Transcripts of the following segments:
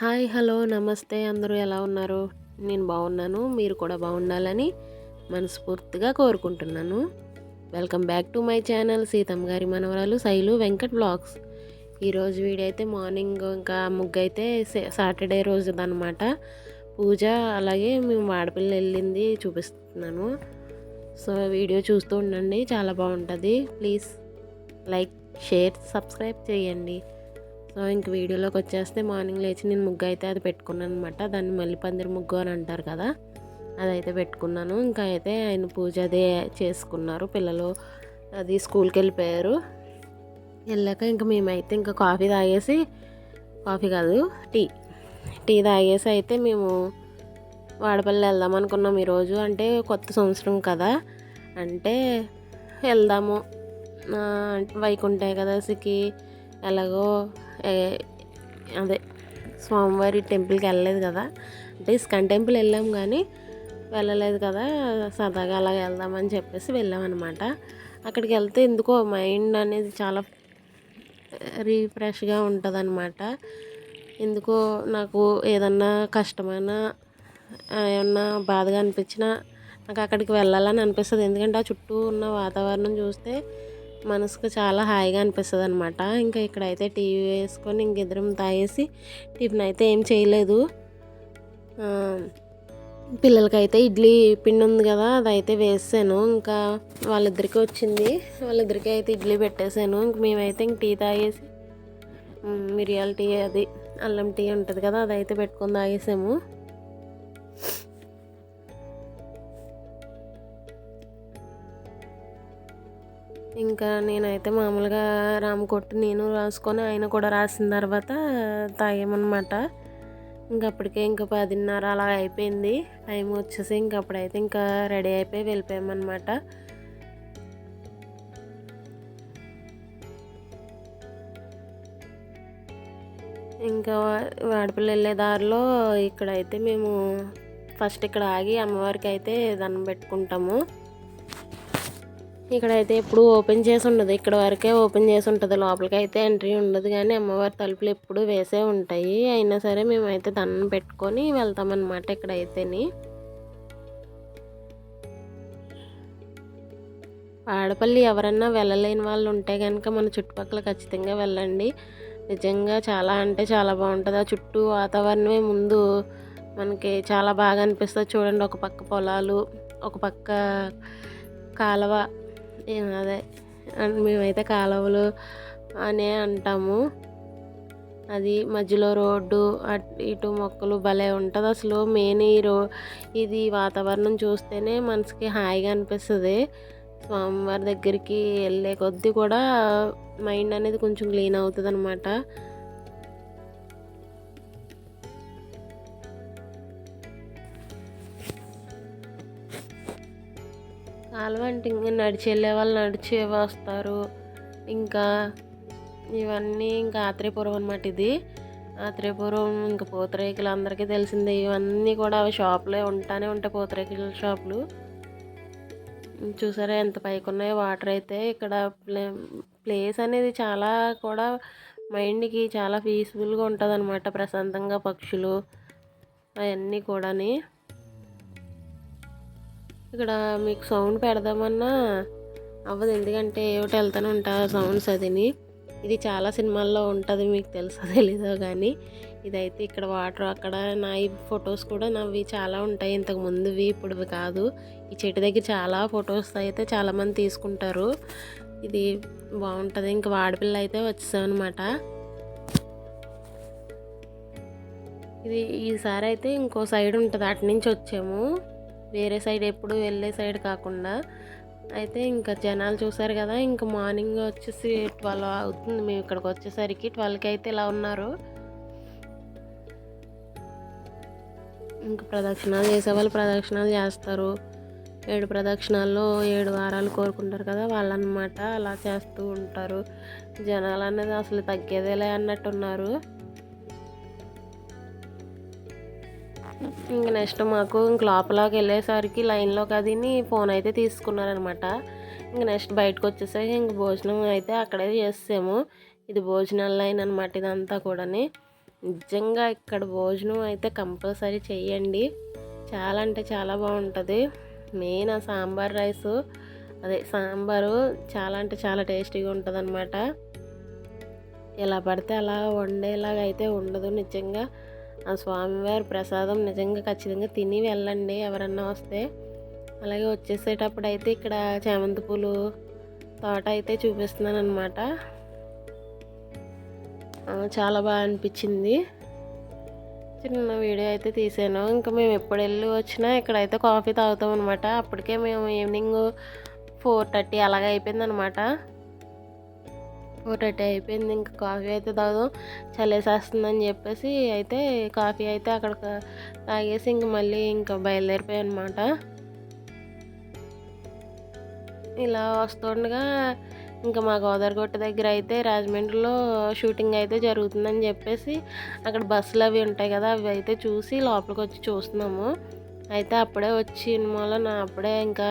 Hi hello నమస్తే. అందరూ ఎలా ఉన్నారు? నేను బాగున్నాను. మీరు కూడా బాగుండాలని మనస్ఫూర్తిగా కోరుకుంటున్నాను. Welcome back to my channel Seethamma గారి మనవరాలు శైలు వెంకట్ బ్లాగ్స్. ఈరోజు వీడియో అయితే మార్నింగ్ ఇంకా ముగ్గు అయితే సాటర్డే రోజు అనమాట పూజ అలాగే మేము ఆడపిల్ల వెళ్ళింది చూపిస్తున్నాను. సో వీడియో చూస్తూ ఉండండి. చాలా బాగుంటుంది. ప్లీజ్ లైక్ షేర్ సబ్స్క్రైబ్ చేయండి. సో ఇంక వీడియోలోకి వచ్చేస్తే మార్నింగ్ లేచి నేను ముగ్గు అయితే అది పెట్టుకున్నాను అనమాట దాన్ని మళ్ళీ పందిరి ముగ్గు అని అంటారు కదా అదైతే పెట్టుకున్నాను. ఇంకా అయితే ఆయన పూజ అదే చేసుకున్నారు. పిల్లలు అది స్కూల్కి వెళ్ళిపోయారు. వెళ్ళాక ఇంకా మేమైతే ఇంకా కాఫీ తాగేసి కాఫీ కాదు టీ టీ తాగేసి అయితే మేము వాడపల్లి వెళ్దాం అనుకున్నాం ఈరోజు. అంటే కొత్త సంవత్సరం కదా అంటే వెళ్దాము. వైకుంఠ ఏకాదశికి ఎలాగో అదే స్వామివారి టెంపుల్కి వెళ్ళలేదు కదా. అంటే ఇస్కాన్ టెంపుల్ వెళ్ళాం కానీ వెళ్ళలేదు కదా. సరదాగా అలా వెళ్దామని చెప్పేసి వెళ్ళామన్నమాట. అక్కడికి వెళ్తే ఎందుకో మైండ్ అనేది చాలా రీఫ్రెష్గా ఉంటుంది అనమాట ఎందుకో నాకు ఏదన్నా కష్టమైన ఏమన్నా బాధగా అనిపించినా నాకు అక్కడికి వెళ్ళాలని అనిపిస్తుంది. ఎందుకంటే ఆ చుట్టూ ఉన్న వాతావరణం చూస్తే మనసుకు చాలా హాయిగా అనిపిస్తుంది అనమాట ఇంకా ఇక్కడైతే టీవీ వేసుకొని ఇంక ఇద్దరం తాగేసి టిఫిన్ అయితే ఏం చేయలేదు. పిల్లలకైతే ఇడ్లీ పిండి ఉంది కదా అదైతే వేసాను. ఇంకా వాళ్ళిద్దరికి వచ్చింది. వాళ్ళిద్దరికీ అయితే ఇడ్లీ పెట్టేశాను ఇంక మేమైతే ఇంక టీ తాగేసి మిరియాల టీ అది అల్లం టీ ఉంటుంది కదా అదైతే పెట్టుకొని తాగేసాము. ఇంకా నేనైతే మామూలుగా రామకొట్టు నేను రాసుకొని ఆయన కూడా రాసిన తర్వాత తాగామన్నమాట. ఇంకా అప్పటికే ఇంకా పదిన్నర అలా అయిపోయింది. టైం వచ్చేసి ఇంక అప్పుడైతే ఇంకా రెడీ అయిపోయి వెళ్ళిపోయామన్నమాట. ఇంకా వాడపల్లి వెళ్ళే దారిలో ఇక్కడైతే మేము ఫస్ట్ ఇక్కడ ఆగి అమ్మవారికి అయితే దండం పెట్టుకుంటాము. ఇక్కడైతే ఎప్పుడు ఓపెన్ చేసి ఉండదు. ఇక్కడ వరకే ఓపెన్ చేసి ఉంటుంది. లోపలికి అయితే ఎంట్రీ ఉండదు కానీ అమ్మవారి తలుపులు ఎప్పుడు వేసే ఉంటాయి. అయినా సరే మేమైతే దండం పెట్టుకొని వెళ్తామన్నమాట ఇక్కడైతేని. ఆడపల్లి ఎవరన్నా వెళ్ళలేని వాళ్ళు ఉంటే కనుక మన చుట్టుపక్కల ఖచ్చితంగా వెళ్ళండి. నిజంగా చాలా అంటే చాలా బాగుంటుంది. ఆ చుట్టూ వాతావరణమే ముందు మనకి చాలా బాగా అనిపిస్తుంది. చూడండి ఒక పక్క పొలాలు ఒక పక్క కాలువ అదే మేమైతే కాలువలు అనే అంటాము. అది మధ్యలో రోడ్డు అటు ఇటు మొక్కలు భలే ఉంటుంది. అసలు మెయిన్ ఈ రో ఇది వాతావరణం చూస్తేనే మనసుకి హాయిగా అనిపిస్తుంది. స్వామివారి దగ్గరికి వెళ్ళే కొద్దీ కూడా మైండ్ అనేది కొంచెం క్లీన్ అవుతుంది అనమాట కాలువ అంటే ఇంకా నడిచి వెళ్ళే వాళ్ళు నడిచి వస్తారు. ఇంకా ఇవన్నీ ఇంకా ఆత్రేయపురం అనమాట ఇది. ఆత్రేయపురం ఇంకా పూతరేకులు అందరికీ తెలిసిందే. ఇవన్నీ కూడా అవి షాపులే ఉంటానే ఉంటాయి పూతరేకుల షాపులు. చూసారా ఎంత పైకి ఉన్నాయో వాటర్ అయితే. ఇక్కడ ప్లే ప్లేస్ అనేది చాలా కూడా మైండ్కి చాలా పీస్ఫుల్గా ఉంటుంది అనమాట ప్రశాంతంగా పక్షులు అవన్నీ కూడాని. ఇక్కడ మీకు సౌండ్ పెడదామన్నా అవ్వదు. ఎందుకంటే ఏమిటి వెళ్తూనే ఉంటా సౌండ్స్ అదిని. ఇది చాలా సినిమాల్లో ఉంటుంది మీకు తెలుసో తెలీదో కానీ ఇదైతే ఇక్కడ వాటర్ అక్కడ నా ఈ ఫొటోస్ కూడా నావి చాలా ఉంటాయి. ఇంతకు ముందువి ఇప్పుడు కాదు. ఈ చెట్టు దగ్గర చాలా ఫొటోస్ అయితే చాలామంది తీసుకుంటారు. ఇది బాగుంటుంది. ఇంకా వాడపిల్ల అయితే వచ్చేసామన్నమాట. ఇది ఈసారి అయితే ఇంకో సైడ్ ఉంటుంది. అటు నుంచి వచ్చాము. వేరే సైడ్ ఎప్పుడు వెళ్ళే సైడ్ కాకుండా. అయితే ఇంకా జనాలు చూసారు కదా ఇంకా మార్నింగ్ వచ్చేసి ట్వెల్వ్ అవుతుంది. మేము ఇక్కడికి వచ్చేసరికి ట్వెల్వ్కి అయితే ఇలా ఉన్నారు. ఇంకా ప్రదక్షిణాలు చేసేవాళ్ళు ప్రదక్షిణాలు చేస్తారు. ఏడు ప్రదక్షిణాల్లో ఏడు వారాలు కోరుకుంటారు కదా వాళ్ళనమాట అలా చేస్తూ ఉంటారు. జనాలు అనేది అసలు తగ్గేదేలే అన్నట్టున్నారు. ఇంక నెక్స్ట్ మాకు ఇంక లోపలకి వెళ్ళేసరికి లైన్లోకి కదిని ఫోన్ అయితే తీసుకున్నారనమాట. ఇంక నెక్స్ట్ బయటకు వచ్చేసరికి ఇంక భోజనం అయితే అక్కడే చేసాము ఇది భోజనాల లైన్ అనమాట ఇదంతా కూడాని. నిజంగా ఇక్కడ భోజనం అయితే కంపల్సరీ చేయండి. చాలా అంటే చాలా బాగుంటుంది. మెయిన్ ఆ సాంబార్ రైస్ అదే సాంబారు చాలా అంటే చాలా టేస్టీగా ఉంటుంది అనమాట ఎలా పడితే అలా వండేలాగా అయితే ఉండదు నిజంగా. ఆ స్వామివారి ప్రసాదం నిజంగా ఖచ్చితంగా తిని వెళ్ళండి ఎవరన్నా వస్తే. అలాగే వచ్చేసేటప్పుడు అయితే ఇక్కడ చామంతి పూలు తోట అయితే చూపిస్తున్నాను అనమాట చాలా బాగా అనిపించింది. చిన్న వీడియో అయితే తీసాను. ఇంకా మేము ఎప్పుడు వెళ్ళి వచ్చినా ఇక్కడైతే కాఫీ తాగుతాం అనమాట అప్పటికే మేము ఈవినింగ్ ఫోర్ థర్టీ అలాగే అయిపోయింది అనమాట ఒకటి అయిపోయింది. ఇంకా కాఫీ అయితే తాగుదాం. చల్లేసేస్తుందని చెప్పేసి అయితే కాఫీ అయితే అక్కడ తాగేసి ఇంక మళ్ళీ ఇంకా బయలుదేరిపోయాయి అనమాట ఇలా వస్తుండగా ఇంకా మా గోదావరిగుట్ట దగ్గర అయితే రాజమండ్రిలో షూటింగ్ అయితే జరుగుతుందని చెప్పేసి అక్కడ బస్సులు అవి ఉంటాయి కదా అవి అయితే చూసి లోపలికి వచ్చి చూస్తున్నాము. అయితే అప్పుడే వచ్చి మూల నా అప్పుడే ఇంకా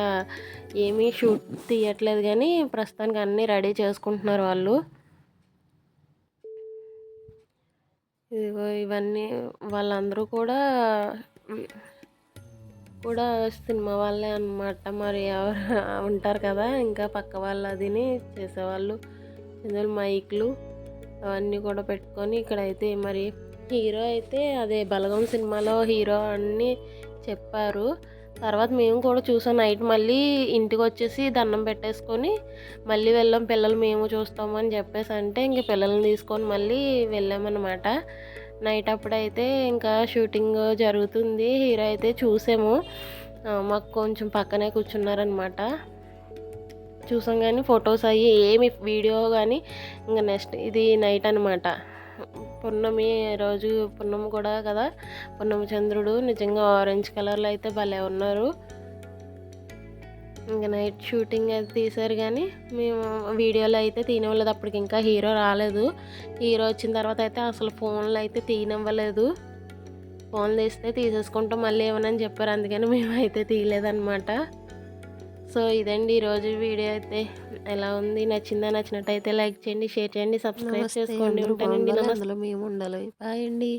ఏమీ షూట్ తీయట్లేదు కానీ ప్రస్తుతానికి అన్నీ రెడీ చేసుకుంటున్నారు వాళ్ళు. ఇదిగో ఇవన్నీ వాళ్ళందరూ కూడా కూడా సినిమా వాళ్ళే అనమాట మరి ఎవరు ఉంటారు కదా ఇంకా పక్క వాళ్ళు అదిని చేసేవాళ్ళు. ఇందులో మైక్లు అవన్నీ కూడా పెట్టుకొని ఇక్కడైతే మరి హీరో అయితే అదే బలగం సినిమాలో హీరో అన్నీ చెప్పారు. తర్వాత మేము కూడా చూసాం నైట్ మళ్ళీ ఇంటికి వచ్చేసి దండం పెట్టేసుకొని మళ్ళీ వెళ్ళాం. పిల్లలు మేము చూస్తామని చెప్పేసి అంటే ఇంక పిల్లల్ని తీసుకొని మళ్ళీ వెళ్ళామన్నమాట. నైట్ అప్పుడైతే ఇంకా షూటింగ్ జరుగుతుంది. హీరో అయితే చూసాము. మాకు కొంచెం పక్కనే కూర్చున్నారనమాట చూసాం కానీ ఫొటోస్ అయ్యి ఏమి వీడియో కానీ ఇంకా నెక్స్ట్ ఇది నైట్ అనమాట పున్నమి రోజు పున్నమి కూడా కదా. పున్నమి చంద్రుడు నిజంగా ఆరెంజ్ కలర్లో అయితే భలే ఉన్నారు. ఇంకా నైట్ షూటింగ్ అయితే తీశారు కానీ మేము వీడియోలో అయితే తీయనివ్వలేదు. అప్పటికి ఇంకా హీరో రాలేదు. హీరో వచ్చిన తర్వాత అయితే అసలు ఫోన్లో అయితే తీయనివ్వలేదు. ఫోన్ తీస్తే తీసేసుకుంటాం మళ్ళీ ఏమని చెప్పారు. అందుకని మేము అయితే తీయలేదన్నమాట. సో ఇదండి ఈరోజు వీడియో అయితే ఎలా ఉంది? నచ్చిందా? నచ్చినట్టయితే లైక్ చేయండి షేర్ చేయండి సబ్స్క్రైబ్ చేసుకోండి ఉంటానండి. అందులో మేము ఉండాలి. బాయ్ అండి.